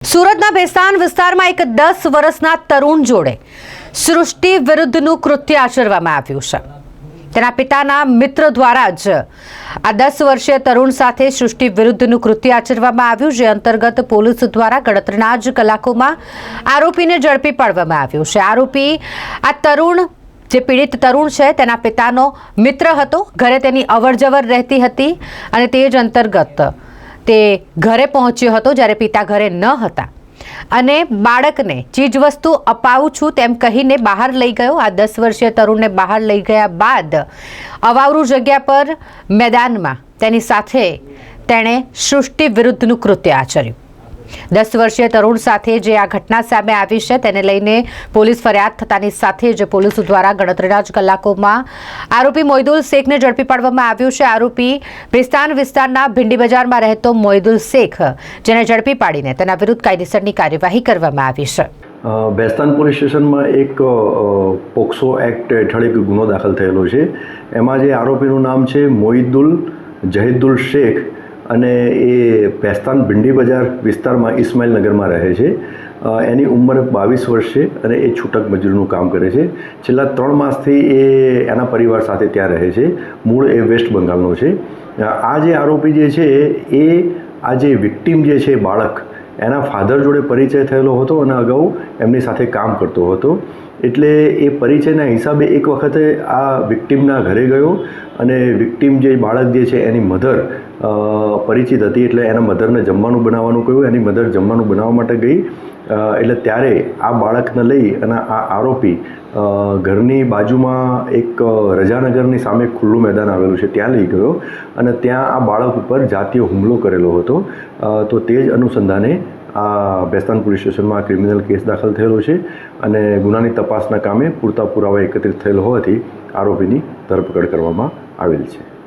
સુરતના ભેસ્તાન વિસ્તારમાં એક દસ વર્ષના તરુણ જોડે સૃષ્ટિ વિરુદ્ધનું કૃત્ય આચરવામાં આવ્યું છે. તેના પિતાના મિત્ર દ્વારા જ આ દસ વર્ષીય તરુણ સાથે સૃષ્ટિ વિરુદ્ધનું કૃત્ય આચરવામાં આવ્યું, જે અંતર્ગત પોલીસ દ્વારા ગણતરીના જ કલાકોમાં આરોપીને ઝડપી પાડવામાં આવ્યો છે. આરોપી આ તરુણ, જે પીડિત તરુણ છે, તેના પિતાનો મિત્ર હતો. ઘરે તેની અવરજવર રહેતી હતી અને તે જ અંતર્ગત તે ઘરે પહોંચ્યો હતો જ્યારે પિતા ઘરે ન હતા. અને બાળકને ચીજવસ્તુ અપાવું છું તેમ કહીને બહાર લઈ ગયો. આ દસ વર્ષીય તરુણને બહાર લઈ ગયા બાદ અવાવરૂ જગ્યા પર મેદાનમાં તેની સાથે તેણે સૃષ્ટિ વિરુદ્ધનું કૃત્ય આચર્યું. દસ વર્ષીય તરુણ સાથે જે આ ઘટના સામે આવી છે, તેને લઈને પોલીસ ફરિયાદ થતાની સાથે જ પોલીસ દ્વારા ગણતરીના જ કલાકોમાં આરોપી મોઇદુલ શેખને ઝડપી પાડવામાં આવ્યું છે. આરોપી ભિસ્તાન વિસ્તારના ભીંડી બજારમાં રહેતો મોઇદુલ શેખ જેને ઝડપી પાડીને તેના વિરુદ્ધ કાયદેસરની કાર્યવાહી કરવામાં આવી છે. બેસ્તાન પોલીસ સ્ટેશનમાં એક પોક્સો એક્ટ હેઠળ એક ગુનો દાખલ થયેલો છે. એમાં જે આરોપીનું નામ છે મોહિદુલ જહીદુલ શેખ અને એ પેસ્તાન ભિંડી બજાર વિસ્તારમાં ઇસ્માઇલનગરમાં રહે છે. એની ઉંમર બાવીસ વર્ષ છે અને એ છૂટક મજૂરીનું કામ કરે છે. છેલ્લા ત્રણ માસથી એ એના પરિવાર સાથે ત્યાં રહે છે. મૂળ એ વેસ્ટ બંગાળનો છે. આ જે આરોપી જે છે, એ આ જે વિક્ટીમ જે છે, બાળક, એના ફાધર જોડે પરિચય થયેલો હતો અને અગાઉ એમની સાથે કામ કરતો હતો. એટલે એ પરિચયના હિસાબે એક વખતે આ વિક્ટીમના ઘરે ગયો અને વિક્ટીમ જે બાળક જે છે એની મધર પરિચિત હતી એટલે એના મધરને જમવાનું બનાવવાનું કહ્યું, એની મધર જમવાનું બનાવવા માટે ગઈ. એટલે ત્યારે આ બાળકને લઈ અને આ આરોપી ઘરની બાજુમાં એક રજાનગરની સામે ખુલ્લું મેદાન આવેલું છે, ત્યાં લઈ ગયો. અને ત્યાં આ બાળક ઉપર જાતીય હુમલો કરેલો હતો. તો તે જ અનુસંધાને આ બેસ્તાન પોલીસ સ્ટેશનમાં ક્રિમિનલ કેસ દાખલ થયેલો છે અને ગુનાની તપાસના કામે પૂરતા પુરાવા એકત્રિત થયેલ હોવાથી આરોપીની ધરપકડ કરવામાં આવેલ છે.